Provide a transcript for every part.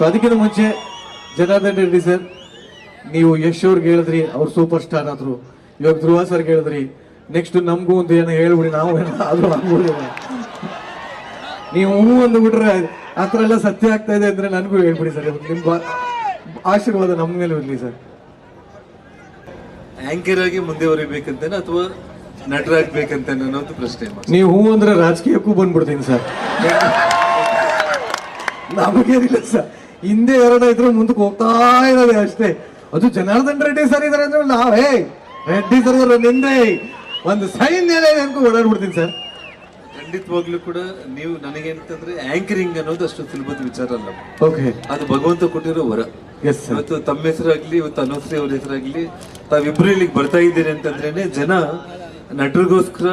So ಅದಕ್ಕಿಂತ ಮುಂಚೆ Janardhan Reddy sir ನೀವು ಯಶ್ ಅವ್ರಿಗೆ ಹೇಳಿದ್ರಿ ಅವ್ರು ಸೂಪರ್ ಸ್ಟಾರ್ ಆದ್ರು. ಇವಾಗ ಧ್ರುವ ಸರ್ ಹೇಳಿದ್ರಿ ನೆಕ್ಸ್ಟ್ ನಮಗೂ ಒಂದು ಏನೋ ಹೇಳ್ಬಿಡಿ ನಾವು ಏನೋ ಅದು ಆಗ್ಬೋದು. ನೀವು ಹೂ ಅಂದ್ಬಿಟ್ರೆ ಆ ಥರ ಎಲ್ಲ ಸತ್ಯ ಆಗ್ತಾ ಇದೆ ಅಂದ್ರೆ ನನಗೂ ಹೇಳ್ಬಿಡಿ ಸರ್ ನಿಮ್ಮ ಆಶೀರ್ವಾದ ನಮ್ಮ ಮೇಲೆ ಇರಲಿ ಸರ್. ಆಂಕರ್ ಆಗಿ ಮುಂದೆವರಿಬೇಕಂತೇನೆ ಅಥವಾ ನಟರಾಗ್ಬೇಕಂತ ಅನ್ನೋದು ಪ್ರಶ್ನೆ ನೀವು ಹೂ ಅಂದ್ರೆ ರಾಜಕೀಯಕ್ಕೂ ಬಂದ್ಬಿಡ್ತೀನಿ ಸರ್. ನಮಗೇನಿಲ್ಲ ಸರ್. ಹಿಂದೆ ಎರಡು ಇದ್ರೆ ಮುಂದಕ್ಕೆ ಹೋಗ್ತಾ ಇರೋದೇ ಅಷ್ಟೇ. ಅದು ಜನಾರ್ದನ್ ರೆಡ್ಡಿ ಸರ್ ಇದಾರೆ ಅಂದ್ರೆ ನಾವೇ ರೆಡ್ಡಿ ಸರ್ ನಿಂದೆ. ಒಂದು ಸೈನ್ ಅನ್ಕೊ ಓಡಾಡ್ಬಿಡ್ತೀನಿ ಸರ್. ಖಂಡಿತವಾಗ್ಲೂ ಕೂಡ ನೀವು ನನಗೇನಂತಂದ್ರೆ ಆಂಕರಿಂಗ್ ಅನ್ನೋದು ಅಷ್ಟು ಸುಲಭದ ವಿಚಾರ ಅಲ್ಲ. ಓಕೆ ಅದು ಭಗವಂತ ಕೊಟ್ಟಿರೋ ವರ. ಎಸ್ ಇವತ್ತು ತಮ್ಮ ಹೆಸರಾಗ್ಲಿ ಇವತ್ತು ಅನುಶ್ರೀ ಅವ್ರ ಹೆಸರಾಗ್ಲಿ ತಾವಿಬ್ರು ಇಲ್ಲಿಗೆ ಬರ್ತಾ ಇದ್ದೀರಿ ಅಂತಂದ್ರೇನೆ ಜನ ನಟರಿಗೋಸ್ಕರ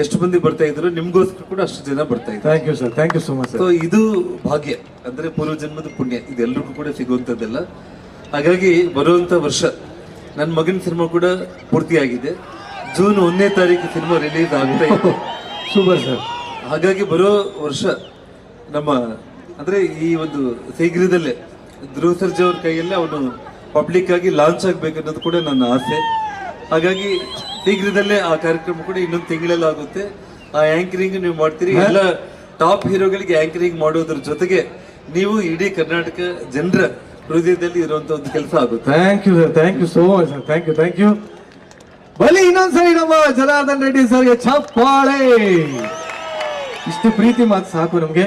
ಎಷ್ಟು ಮಂದಿ ಬರ್ತಾ ಇದ್ರು ನಿಮ್ಗೋಸ್ಕರ ಕೂಡ ಅಷ್ಟು ಜನ ಬರ್ತಾ ಇದ್ದಾರೆ thank you sir thank you so much so ಇದು ಭಾಗ್ಯ. ಅಂದ್ರೆ ಪೂರ್ವ ಜನ್ಮದ ಪುಣ್ಯ ಇದೆಲ್ಲರಿಗೂ ಕೂಡ ಸಿಗುವಂತದ್ದಲ್ಲ ಹಾಗಾಗಿ ಬರುವಂತ ವರ್ಷ ನನ್ನ ಮಗನ ಸಿನಿಮಾ ಕೂಡ ಪೂರ್ತಿಯಾಗಿದೆ. ಜೂನ್ ಒಂದನೇ ತಾರೀಕು ಸಿನಿಮಾ ರಿಲೀಸ್ ಆಗುತ್ತೆ ಇದೆ. ಸೂಪರ್ ಸರ್ ಹಾಗಾಗಿ ಬರೋ ವರ್ಷ ನಮ್ಮ ಅಂದ್ರೆ ಈ ಒಂದು ಶೀಘ್ರದಲ್ಲೇ ಧ್ರುವ ಸರ್ಜಾ ಅವ್ರ ಕೈಯಲ್ಲೇ ಅವನು ಪಬ್ಲಿಕ್ ಆಗಿ ಲಾಂಚ್ ಆಗಬೇಕು ಅನ್ನೋದು ಕೂಡ ನನ್ನ ಆಸೆ. ಹಾಗಾಗಿ ಶೀಘ್ರದಲ್ಲೇ ಆ ಕಾರ್ಯಕ್ರಮ ಕೂಡ ಇನ್ನೊಂದು ತಿಂಗಳಲ್ಲಿ ಆಗುತ್ತೆ. ಆ ಆಂಕರಿಂಗ್ ನೀವು ಮಾಡ್ತೀರಿ. ಎಲ್ಲ ಟಾಪ್ ಹೀರೋಗಳಿಗೆ ಆಂಕರಿಂಗ್ ಮಾಡೋದ್ರ ಜೊತೆಗೆ ನೀವು ಇಡೀ ಕರ್ನಾಟಕ ಜನರ ಹೃದಯದಲ್ಲಿ ಇರುವಂತ ಒಂದು ಕೆಲಸ ಆಗುತ್ತೆ. Thank you sir thank you so much sir thank you thank you ಬಲಿ ಇನ್ನೊಂದ್ಸರಿ ನಮ್ಮ ಜನಾರ್ದನ್ ರೆಡ್ಡಿ ಸರ್ಗೆ ಚಪ್ಪಾಳೆ. ಇಷ್ಟು ಪ್ರೀತಿ ಮಾತು ಸಾಕು ನಮ್ಗೆ.